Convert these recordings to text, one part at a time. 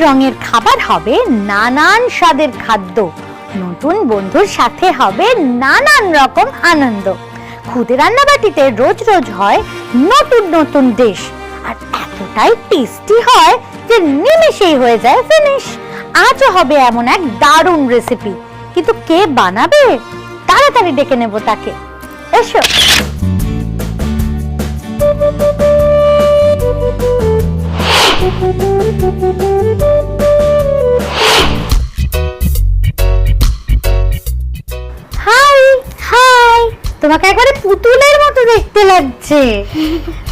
রঙের খাবার হবে নানান স্বাদের খাদ্য। নতুন বন্ধুর সাথে হবে নানান রকম আনন্দ। খুদে রান্নাবাটিতে রোজ রোজ হয় নতুন নতুন ডিশ আর এতটাই টেস্টি হয় যে নিমেষেই হয়ে যায় ফিনিশ আজও হবে এমন এক দারুণ রেসিপি কিন্তু কে বানাবে? তাড়াতাড়ি ডেকে নেব তাকে। এসো। Hi hi. তোমাকে একবারে পুতুলের মতো দেখতে লাগছে।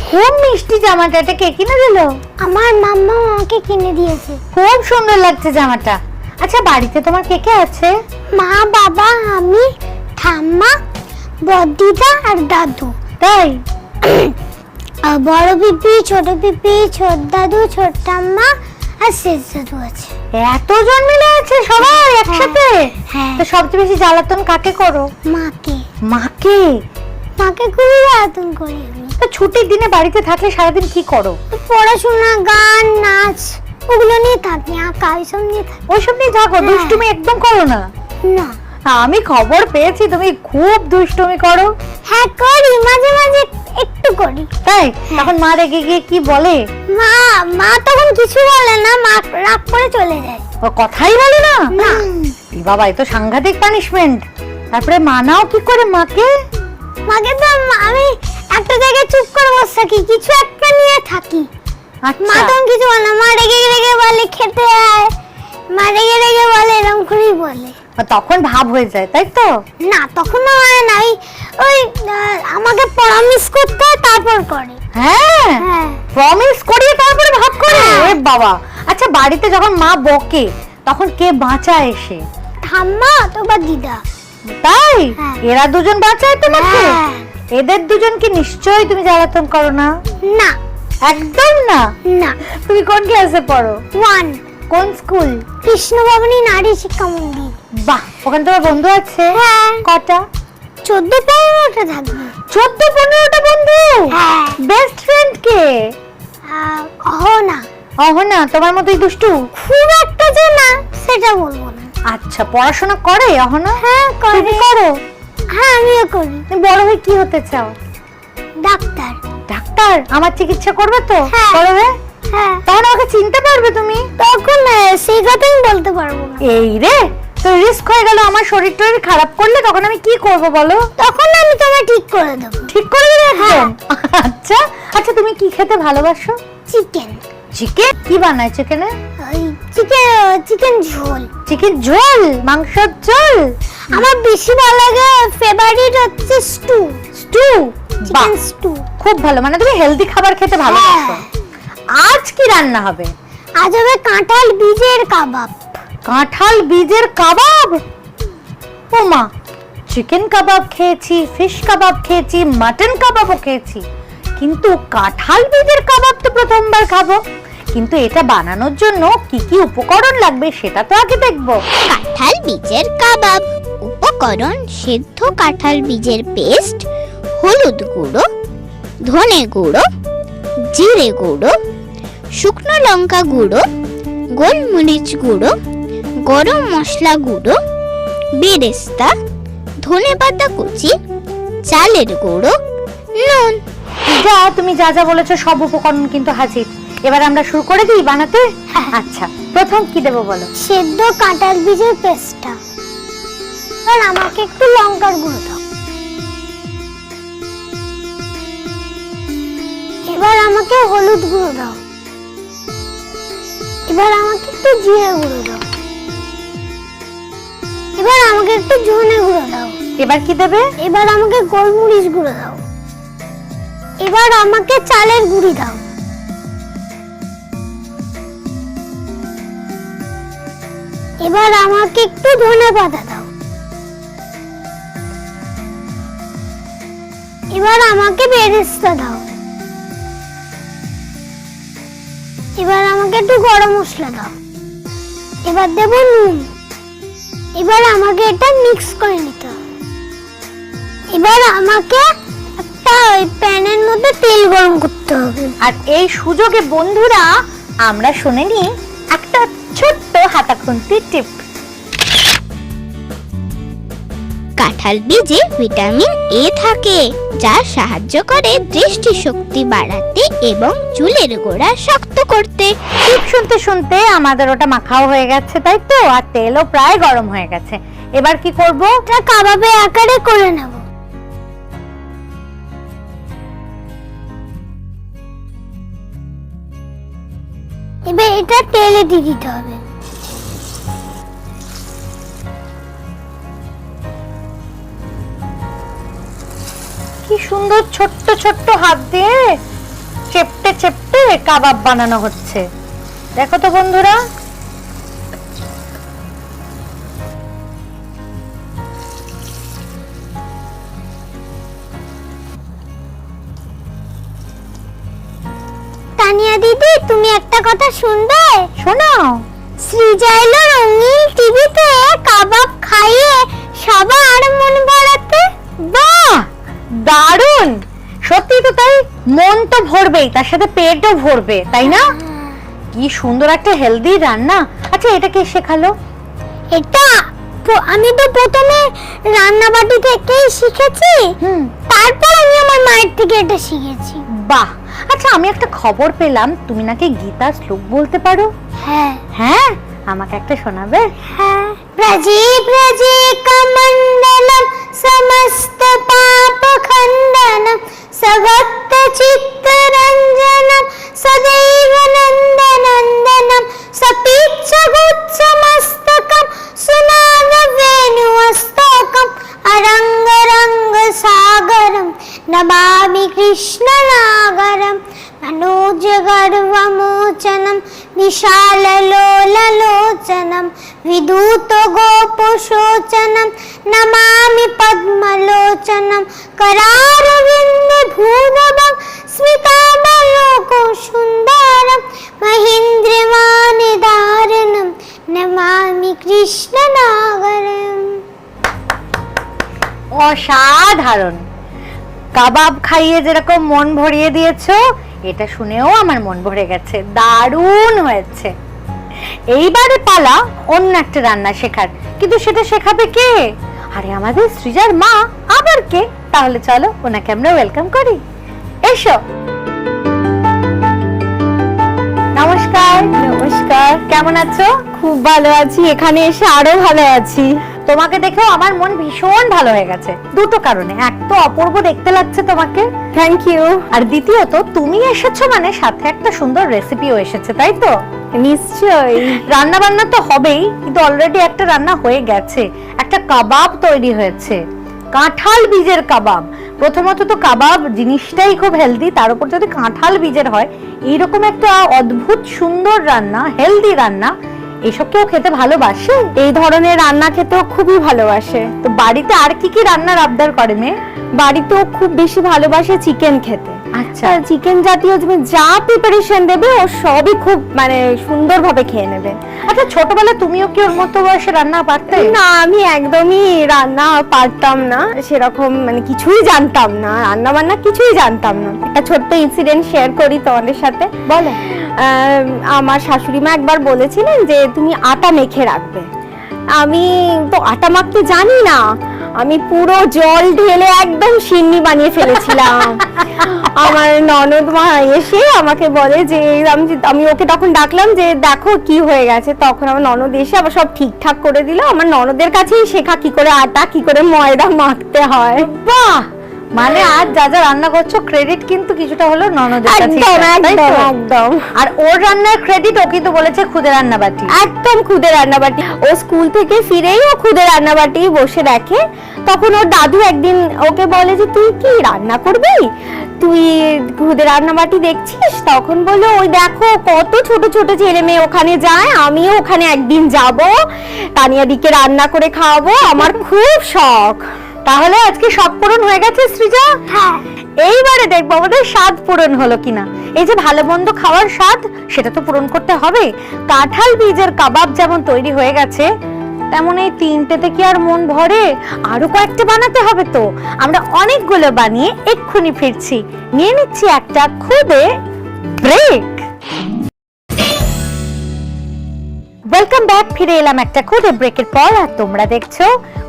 খুব মিষ্টি জামাটা এটা কে কিনে দিল? আমার মাম্মা আমাকে কিনে দিয়েছে। খুব সুন্দর লাগছে জামাটা। আচ্ছা বাড়িতে তোমার কে কে আছে? মা বাবা আমি ঠাম্মা বদ্দিদা আর দাদু। তাই? বড় পিপি ছোট পিপি ছোট দাদু ছোট ঠাম্মা আর শেষ দাদু আছে। এতজন মিলে আছে সবাই একসাথে? হ্যাঁ। তো সবচেয়ে বেশি জ্বালাতন কাকে করো? মাকে। মাকে? মাকে খুবই আতঙ্ক করি তো ছুটির দিনে বাড়িতে থাকলে সারাদিন কি করো? পড়াশোনা গান নাচ ওগুলো নিয়ে থাকি আঁকা ওইসব নিয়ে থাকি। ওইসব নিয়ে থাকো হ্যাঁ। দুষ্টুমি একদম করো না। না। আমি খবর পেয়েছি তুমি খুব দুষ্টুমি করো। হ্যাঁ করি মাঝে মাঝে একটু করি। তাই। তখন মা রেগে গিয়ে কি বলে? মা মা তখন কিছু বলে না মা রাগ করে চলে যায়। ও কথাই বলে না? না। এই বাবা এ তো সাংঘাতিক পানিশমেন্ট তারপরে মানাও কি করে মাকে? মাকে তো আম- একটা জায়গায় চুপ করে বসে থাকি কিছু একটা নিয়ে থাকি। মা আচ্ছা তখন কিছু বলে না। মা রেগে রেগে বলে খেতে আয়। মা রেগে রেগে বলে এরকম করেই বলে। তখন ভাব হয়ে যায় তাই তো? না তখন হয় না ওই ওই আমাকে পরামর্শ করতে তারপর করে। হ্যাঁ? হ্যাঁ। প্রমিস করিয়ে তারপরে ভাব করে? হ্যাঁ। এ বাবা। আচ্ছা বাড়িতে যখন মা বকে তখন কে বাঁচায় এসে? ঠাম্মা তো বা দিদা। তাই? হ্যাঁ। এরা দুজন বাঁচায় তোমাকে? হ্যাঁ। এদের দুজনকে নিশ্চয়ই তুমি জ্বালাতন করো না? না। একদম না? না। তুমি কোন ক্লাসে পড়ো? ওয়ান কোন স্কুল কৃষ্ণভবনী নারী শিক্ষা মন্দির। বাহ ওখানে তোমার বন্ধু আছে? হ্যাঁ। কটা? চোদ্দ পনেরোটা থাকবে চোদ্দ পনেরোটা বন্ধু? হ্যাঁ। বেস্ট ফ্রেন্ড কে? আহ, অহ না অহনা তোমার মতোই দুষ্টু? খুব একটা যে না সেটা বলব না। আচ্ছা পড়াশোনা করে অহনা? হ্যাঁ করে। তুমি করো। হ্যাঁ আমিও করি। তুমি বড় হয়ে কি হতে চাও? ডাক্তার। ডাক্তার? আমার চিকিৎসা করবে তো? হ্যাঁ। বড় হয়ে? হ্যাঁ। তখন আমাকে চিনতে পারবে তুমি? তখন সেই কথা আমি বলতে পারব না। এই রে তো রিস্ক হয়ে গেল আমার শরীর টরীর খারাপ করলে তখন আমি কি করব বলো? তখন আমি তোমায় ঠিক করে দেবো। ঠিক করে দেবে হ্যাঁ। একদম আচ্ছা আচ্ছা তুমি কি খেতে ভালোবাসো? চিকেন চিকেন কি বানায় চিকেনে ওই চিকেন চিকেন ঝোল। চিকেন ঝোল? মাংসের ঝোল? আমার বেশি ভালো লাগে ফেভারিট হচ্ছে স্টু স্টু চিকেন স্টু খুব ভালো মানে তুমি হেলদি খাবার খেতে ভালোবাসো। হ্যাঁ। আজ কি রান্না হবে? আজ হবে কাঁঠাল বীজের কাবাব। কাঁঠাল বীজের কাবাব? ও মা চিকেন কাবাব খেয়েছি ফিশ কাবাব খেয়েছি মাটন কাবাবও খেয়েছি। কিন্তু কাঁঠাল বীজের কাবাব তো প্রথমবার খাব। কিন্তু এটা বানানোর জন্য কি কি উপকরণ লাগবে সেটা তো আগে দেখব। কাঁঠাল বীজের কাবাব, উপকরণ সেদ্ধ কাঁঠাল বীজের পেস্ট, হলুদ গুঁড়ো, ধনে গুঁড়ো, জিরে গুঁড়ো, শুকনো লঙ্কা গুঁড়ো, গোলমরিচ গুঁড়ো গরম মশলা গুঁড়ো বেরেস্তা ধনে পাতা কুচি চালের গুঁড়ো নুন। যা তুমি যা যা বলেছ সব উপকরণ কিন্তু হাজির। এবার আমরা শুরু করে দিই বানাতে? হ্যাঁ। আচ্ছা প্রথম কি দেবো বলো? সেদ্ধ কাঁঠাল বীজের পেস্টটা। আর আমাকে একটু লঙ্কার গুঁড়ো দাও। এবার আমাকে হলুদ গুঁড়ো দাও। এবার আমাকে একটু জিরে গুঁড়ো দাও। এবার আমাকে একটু ধনে গুঁড়ো দাও। এবার কি দেবে? এবার আমাকে গোলমরিচ গুঁড়ো দাও। এবার আমাকে চালের গুঁড়ি দাও। এবার আমাকে একটু ধনে পাতা দাও। এবার আমাকে বেরেস্তা দাও। এবার আমাকে একটু গরম মশলা দাও। এবার দেব নুন। এবার আমাকে এটা মিক্স করে নিতে হবে। এবার আমাকে একটা ওই প্যানের মধ্যে তেল গরম করতে হবে। আর এই সুযোগে বন্ধুরা, আমরা শুনে নিই একটা ছোট্ট হাতাখুন্তি টিপ কাঁঠাল বীজে ভিটামিন এ থাকে যা সাহায্য করে দৃষ্টিশক্তি বাড়াতে এবং চুলের গোড়া শক্ত করতে। টিপ শুনতে শুনতে আমাদের ওটা মাখাও হয়ে গেছে তাই তো? আর তেলও প্রায় গরম হয়ে গেছে। এবার কি করব? এটা কাবাবে আকারে করে নেব। এবার এটা তেলে দিয়ে দিতে হবে। সুন্দর ছোট্ট ছোট্ট হাত দিয়ে চেপটে চেপটে কাবাব বানানো হচ্ছে। দেখো তো বন্ধুরা। তানিয়া দিদি তুমি একটা কথা শুনবে? শোনাও এলো রঙিন টিভিতে কাবাব খাইয়ে সবার মন ভরাতে বাহ! দারুণ! সত্যি তো তাই মন তো ভরবেই তার সাথে পেটও ভরবে তাই না? কি সুন্দর একটা হেলদি রান্না। আচ্ছা এটা কে শেখালো? এটা আমি তো প্রথমে রান্নাবাটি থেকেই শিখেছি। তারপর আমি আমার মায়ের থেকে এটা শিখেছি। বাহ! আচ্ছা আমি একটা খবর পেলাম তুমি নাকি গীতা শ্লোক বলতে পারো? হ্যাঁ। হ্যাঁ? আমাকে একটা শোনাবে? হ্যাঁ। প্রজে প্রজে কমণ্ডলম অসাধারণ কাবাব খাইয়ে যেরকম মন ভরিয়ে দিয়েছ এটা শুনেও আমার মন ভরে গেছে। দারুণ হয়েছে। এইবারে পালা অন্য একটা রান্না শেখার। কিন্তু সেটা শেখাবে কে? আরে আমাদের সৃজার মা আবার কে? তাহলে চলো ওনাকে আমরা ওয়েলকাম করি। এসো। নমস্কার। নমস্কার। কেমন আছো? খুব ভালো আছি। এখানে এসে আরও ভালো আছি। তোমাকে দেখেও আমার মন ভীষণ ভালো হয়ে গেছে। দুটো কারণে এক তো অপূর্ব দেখতে লাগছে তোমাকে। থ্যাংক ইউ আর দ্বিতীয়ত তুমি এসেছ মানে সাথে একটা সুন্দর রেসিপিও এসেছে তাই তো? নিশ্চয়ই। রান্না বান্না তো হবেই কিন্তু অলরেডি একটা রান্না হয়ে গেছে। একটা কাবাব তৈরি হয়েছে। কাঁঠাল বীজের কাবাব। প্রথমত তো কাবাব জিনিসটাই খুব হেলদি তার উপর যদি কাঁঠাল বীজের হয় এইরকম একটা অদ্ভুত সুন্দর রান্না হেলদি রান্না এসব কেউ খেতে ভালোবাসে? এই ধরনের রান্না খেতেও খুবই ভালোবাসে। তো বাড়িতে আর কি কি রান্নার আবদার করে মেয়ে? বাড়িতেও খুব বেশি ভালোবাসে চিকেন খেতে। আচ্ছা। চিকেন জাতীয় তুমি যা প্রিপারেশন দেবে ও সবই খুব মানে সুন্দরভাবে খেয়ে নেবে। আচ্ছা ছোটবেলায় তুমিও কি ওর মতো বয়সে রান্না পারতে? না আমি একদমই রান্না পারতাম না। সেরকম মানে কিছুই জানতাম না। রান্না বান্না কিছুই জানতাম না। একটা ছোট্ট ইনসিডেন্ট শেয়ার করি তোমাদের সাথে। বলো। আমার শাশুড়ি মা একবার বলেছিলেন যে তুমি আটা মেখে রাখবে। আমি তো আটা মাখতে জানি না। আমি পুরো জল ঢেলে একদম সিন্নি বানিয়ে ফেলেছিলাম। আমার ননদ মা এসে আমাকে বলে যে আমি আমি ওকে তখন ডাকলাম যে দেখো কি হয়ে গেছে। তখন আমার ননদ এসে আবার সব ঠিকঠাক করে দিল। আমার ননদের কাছেই শেখা কি করে আটা কি করে ময়দা মাখতে হয়। বাহ! মানে আজ যা যা রান্না করছ ক্রেডিট কিন্তু কিছুটা হলো ননদের কাছে একদম একদম একদম। আর ওর রান্নার ক্রেডিট ও কিন্তু বলেছে খুদে রান্না বাটি একদম খুদে রান্নাবাটি। ও স্কুল থেকে ফিরেই ও খুদে রান্নাবাটি বসে দেখে। তখন ওর দাদু একদিন ওকে বলে যে তুই কি রান্না করবি? তুই খুদে রান্নাবাটি দেখছিস? তখন বলল ওই দেখো কত ছোট ছোট ছেলে মেয়ে ওখানে যায়। আমিও ওখানে একদিন যাব। তানিয়াদিকে রান্না করে খাওয়াবো। আমার খুব শখ। তাহলে আজকে সব পূরণ হয়ে গেছে সৃজা? হ্যাঁ। এইবারে দেখব আমাদের স্বাদ পূরণ হলো কিনা। এই যে ভালো মন্দ খাওয়ার স্বাদ সেটা তো পূরণ করতে হবে। কাঁঠাল বীজের কাবাব যেমন তৈরি হয়ে গেছে তেমন এই তিনটেতে কি আর মন ভরে? আরও কয়েকটা বানাতে হবে তো। আমরা অনেকগুলো বানিয়ে এক্ষুনি ফিরছি। নিয়ে নিচ্ছি একটা খুদে ব্রেক। ওয়েলকাম ব্যাক ফিরে এলাম একটা খুদে ব্রেকের পর, আর তোমরা দেখছ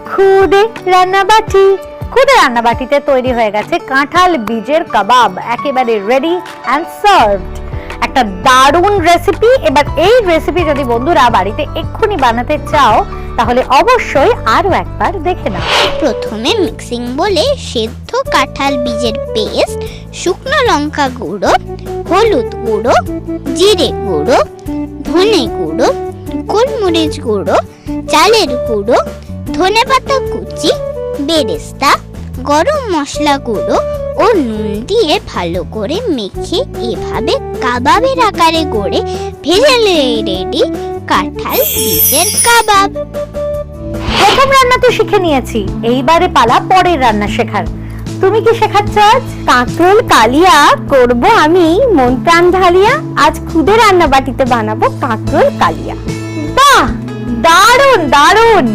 খুদে রান্নাবাটি। খুদে রান্নাবাটিতে তৈরি হয়ে গেছে কাঁঠাল বীজের কাবাব, একেবারে রেডি অ্যান্ড সার্ভড একটা দারুণ রেসিপি এবার এই রেসিপি যদি বন্ধুরা বাড়িতে এক্ষুনি বানাতে চাও, তাহলে অবশ্যই আরও একবার দেখে নাও। প্রথমে মিক্সিং বলে সেদ্ধ কাঁঠাল বীজের পেস্ট শুকনো লঙ্কা গুঁড়ো, হলুদ গুঁড়ো, জিরে গুঁড়ো, ধনে গুঁড়ো গোলমরিচ গুঁড়ো, চালের গুঁড়ো ধনেপাতা কুচি, বেরেস্তা, গরম মশলা গুঁড়ো ও নুন দিয়ে ভালো করে মেখে এভাবে কাবাবের আকারে গড়ে ভেজে রেডি কাঁঠাল বীজের কাবাব। প্রথম রান্না তো শিখে নিয়েছি, এইবারে পালা পরের রান্না শেখার। তুমি কি শেখাচ্ছ আজ? কাঁকরোল, কালিয়া, করব আমি, মন প্রাণ ঢালিয়া, আজ খুদে রান্না বাটিতে বানাবো কাঁকরোল, কালিয়া। দারুণ দারুণ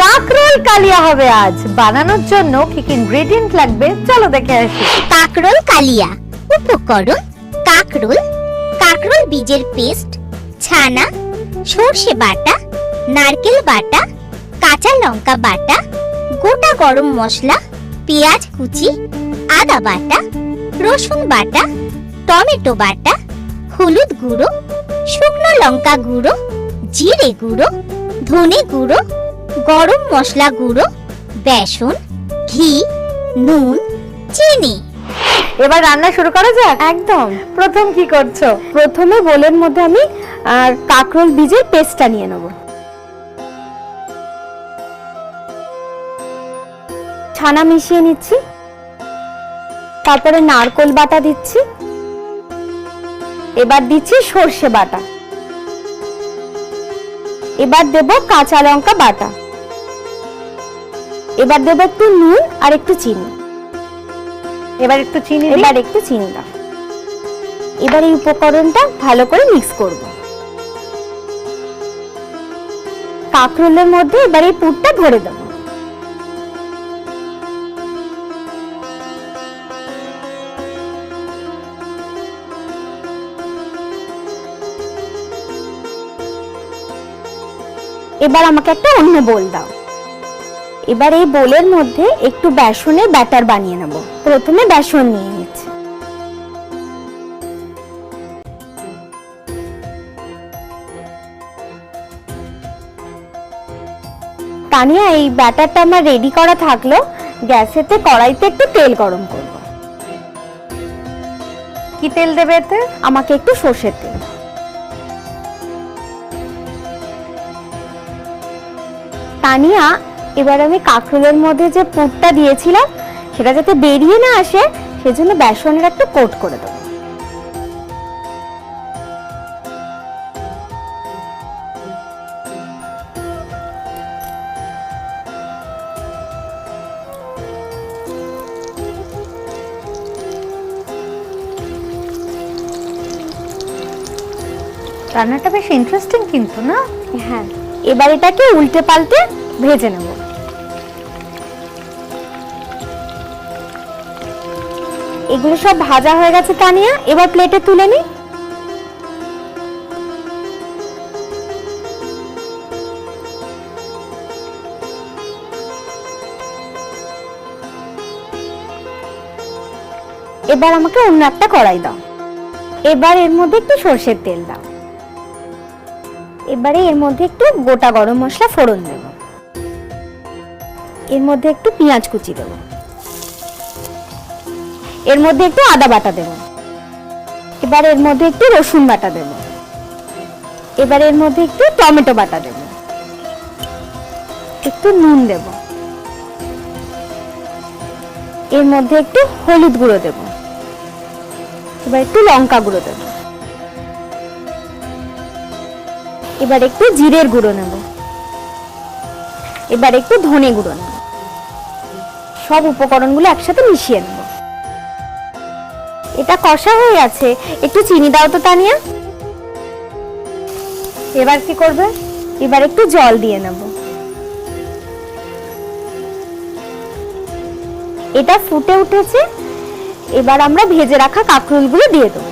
কাকরোল কালিয়া হবে আজ। বানানোর জন্য কি কি ইনগ্রেডিয়েন্ট লাগবে? চলো দেখে আসি। কাকরোল কালিয়া, উপকরণ কাকরোল কাকরোল বীজের পেস্ট, ছানা, সর্ষে বাটা, নারকেল বাটা, কাঁচা লঙ্কা বাটা, গোটা গরম মশলা, পেঁয়াজ কুচি, আদা বাটা, রসুন বাটা, টমেটো বাটা, হলুদ গুঁড়ো, শুকনো লঙ্কা গুঁড়ো জিরে গুঁড়ো ধনে গুঁড়ো গরম মশলা গুঁড়ো বেসন ঘি নুন চিনি। এবার রান্না শুরু করা যাক? একদম। প্রথম কি করছ? প্রথমে বোলের মধ্যে আমি কাঁকরোল বীজের পেস্টটা নিয়ে নেব। ছানা মিশিয়ে নিচ্ছি। তারপরে নারকোল বাটা দিচ্ছি। এবার দিচ্ছি সর্ষে বাটা। এবার দেব কাঁচা লঙ্কা বাটা। এবার দেব একটু নুন আর একটু চিনি। এবার একটু চিনি এবার একটু চিনি দাও। এবার এই উপকরণটা ভালো করে মিক্স করব। কাঁকরোলের মধ্যে এবার এই পুরটা ভরে দেব। এবার আমাকে একটা অন্য বোল দাও। এবার এই বোলের মধ্যে একটু বেসনের ব্যাটার বানিয়ে নেব। প্রথমে বেসন নিয়ে নিচ্ছি। তানিয়া, এই ব্যাটারটা আমার রেডি করা থাকল। গ্যাসেতে কড়াইতে একটু তেল গরম করব। কি তেল দেবে এতে? আমাকে একটু সর্ষের তেল। তানিয়া, এবার আমি কাঁকরোলের মধ্যে যে পুরটা দিয়েছিলাম, সেটা যাতে বেরিয়ে না আসে, সেজন্য বেসনের একটা কোট করে দেবো। রান্নাটা বেশ ইন্টারেস্টিং কিন্তু, না? হ্যাঁ। এবার এটাকে উল্টে পাল্টে ভেজে নেব। এগুলো সব ভাজা হয়ে গেছে তানিয়া, এবার প্লেটে তুলে নি এবার আমাকে অন্য একটা কড়াই দাও। এবার এর মধ্যে একটু সর্ষের তেল দাও। এবারে এর মধ্যে একটু গোটা গরম মশলা ফোড়ন দেব। এর মধ্যে একটু পেঁয়াজ কুচি দেব। এর মধ্যে একটু আদা বাটা দেব। এবার এর মধ্যে একটু রসুন বাটা দেব। এবার এর মধ্যে একটু টমেটো বাটা দেব। একটু নুন দেব। এর মধ্যে একটু হলুদ গুঁড়ো দেব। এবার একটু লঙ্কা গুঁড়ো দেব। এবার একটু জিরের গুঁড়ো নেব। এবার একটু ধনে গুঁড়ো নেব। সব উপকরণগুলো একসাথে মিশিয়ে নেব। এটা কষা হয়ে আছে। একটু চিনি দাও তো, তানিয়া। এবার কি করবে? এবার একটু জল দিয়ে নেব। এটা ফুটে উঠেছে। এবার আমরা ভেজে রাখা কাঁকরোলগুলো দিয়ে দেবো।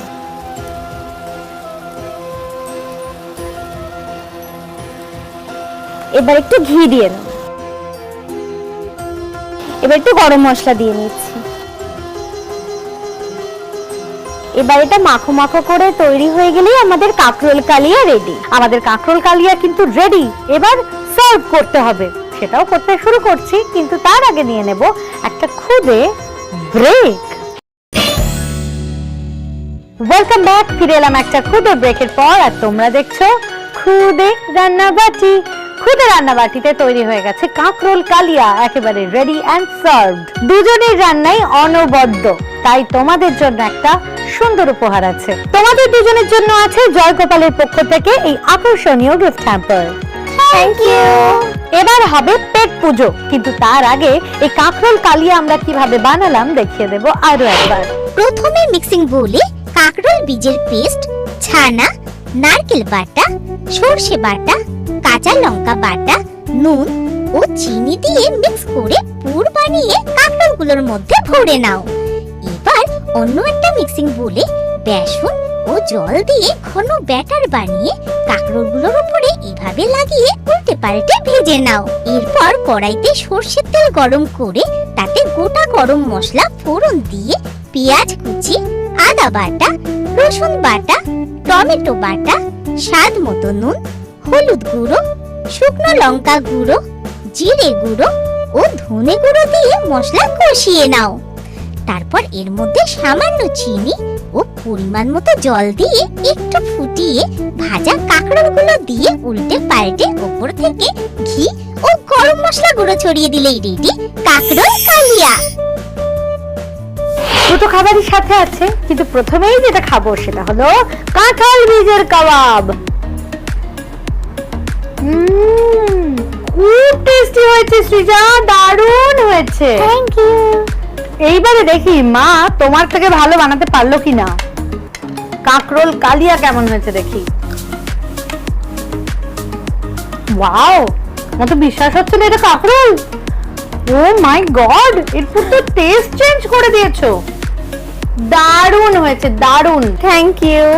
এবার একটু ঘি দিয়ে নেব এবার একটু গরম মশলা দিয়ে নিচ্ছি। এবার এটা মাখো মাখো করে তৈরি হয়ে গেলেই আমাদের কাঁকরোল কালিয়া রেডি আমাদের কাঁকরোল কালিয়া কিন্তু রেডি এবার সার্ভ করতে হবে। সেটাও করতে শুরু করছি, কিন্তু তার আগে নিয়ে নেব একটা খুদে ব্রেক ওয়েলকাম ব্যাক ফিরে এলাম একটা খুদে ব্রেকের পর, আর তোমরা দেখছ খুদে রান্নাবাটি। খুদে রান্নাবাটিতে তৈরি হয়ে গেছে কাঁকরোল কালিয়া একেবারে রেডি অ্যান্ড সার্ভড দুজনের রান্নাই অনবদ্য। তাই তোমাদের জন্য একটা সুন্দর উপহার আছে। তোমাদের দুজনের জন্য আছে জয়গোপালের পক্ষ থেকে এই আকর্ষণীয় গিফট হ্যাম্পার থ্যাংক ইউ এবার হবে পেট পুজো। কিন্তু তার আগে এই কাঁকরোল কালিয়া আমরা কীভাবে বানালাম দেখিয়ে দেব আরও একবার। প্রথমে মিক্সিং বোলে কাঁকরোল বীজের পেস্ট ছানা নারকেল বাটা, সর্ষে বাটা, কাঁচা লঙ্কা বাটা, নুন ও চিনি দিয়ে মিক্স করে পুর বানিয়ে কাঁকরোলগুলোর মধ্যে ভরে নাও। এবার অন্য একটা মিক্সিং বোলে বেসন ও জল দিয়ে ঘন ব্যাটার বানিয়ে কাঁকরোলগুলোর উপরে এভাবে লাগিয়ে উল্টে পাল্টে ভেজে নাও। এরপর কড়াইতে সর্ষের তেল গরম করে তাতে গোটা গরম মশলা ফোড়ন দিয়ে পেঁয়াজ কুচি, আদা বাটা, রসুন বাটা টমেটো বাটা, স্বাদ মতো নুন, হলুদ গুঁড়ো, শুকনো লঙ্কা গুঁড়ো, জিরে গুঁড়ো ও ধনে গুঁড়ো দিয়ে মশলা কষিয়ে নাও। তারপর এর মধ্যে সামান্য চিনি ও পরিমাণ মতো জল দিয়ে একটু ফুটিয়ে ভাজা কাঁকড়গুলো দিয়ে উল্টে পাল্টে ওপর থেকে ঘি ও গরম মশলা গুঁড়ো ছড়িয়ে দিলেই রেডি কাঁকড়ল কালিয়া। দুটো খাবারই সাথে আছে কিন্তু প্রথমেই যেটা খাব সেটা হলো কাঁঠাল বীজের কাবাব। খুব টেস্টি হয়েছে সৃজা দারুণ হয়েছে। থ্যাংক ইউ এইবারে দেখি মা তোমার থেকে ভালো বানাতে পারল কিনা? কাঁকরোল কালিয়া কেমন হয়েছে দেখি। ওয়াও আমার তো বিশ্বাস হচ্ছে না এটা কাঁকরোল? ও মাই গড এরপর তো টেস্ট চেঞ্জ করে দিয়েছ। দারুণ হয়েছে, দারুণ। থ্যাংক ইউ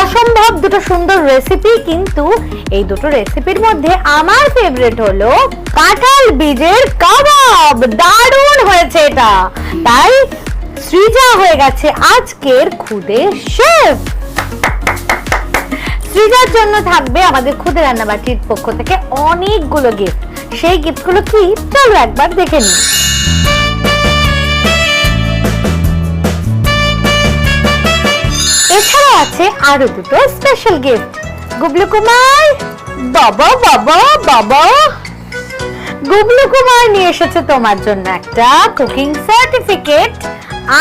অসম্ভব দুটো সুন্দর রেসিপি কিন্তু এই দুটো রেসিপির মধ্যে আমার ফেভারিট হলো কাঁঠাল বীজের কাবাব। দারুণ হয়েছে এটা। তাই সৃজা হয়ে গেছে আজকের খুদে শেফ। সৃজার জন্য থাকবে আমাদের খুদে রান্নাবাটির পক্ষ থেকে অনেকগুলো গিফট সেই গিফটগুলো কি? চলো একবার দেখে নিই। এছাড়া আছে আরও দুটো স্পেশাল গিফট গুবলু কুমার বাবা বাবা বাবা। গুবলু কুমার নিয়ে এসেছে তোমার জন্য একটা কুকিং সার্টিফিকেট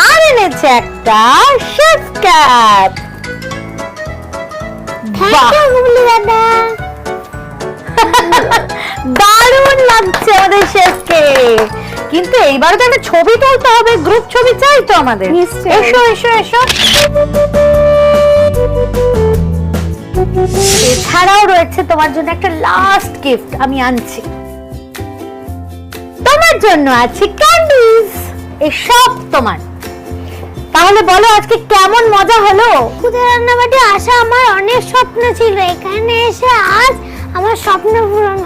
আর এনেছে একটা শেফ ক্যাপ দারুণ লাগছে আমাদের শেফকে কিন্তু এইবার তো একটা ছবি তুলতে হবে গ্রুপ ছবি চাই তো আমাদের। এসো এসো এসো। এছাড়াও রয়েছে তোমার জন্য একটা লাস্ট গিফট আমি আনছি। তোমার জন্য আছে ক্যান্ডিজ এসব তোমার। তাহলে বলো আজকে কেমন মজা হলো? খুদে রান্নাবাটি আসা আমার অনেক স্বপ্ন ছিল। এখানে এসে আজ আমার স্বপ্ন পূরণ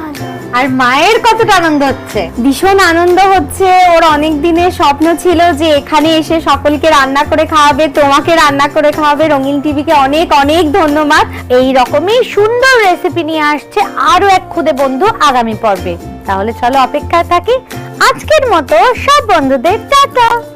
আর মায়ের কতটা আনন্দ হচ্ছে? ভীষণ আনন্দ হচ্ছে। ওর অনেক দিনের স্বপ্ন ছিল যে এখানে এসে সকলকে রান্না করে খাওয়াবে, তোমাকে রান্না করে খাওয়াবে, রঙিন টিভিকে অনেক অনেক ধন্যবাদ। এই রকমই সুন্দর রেসিপি নিয়ে আসছে আরও এক খুদে বন্ধু আগামী পর্বে। তাহলে চলো অপেক্ষায় থাকি। আজকের মতো সব বন্ধুদের টাটা।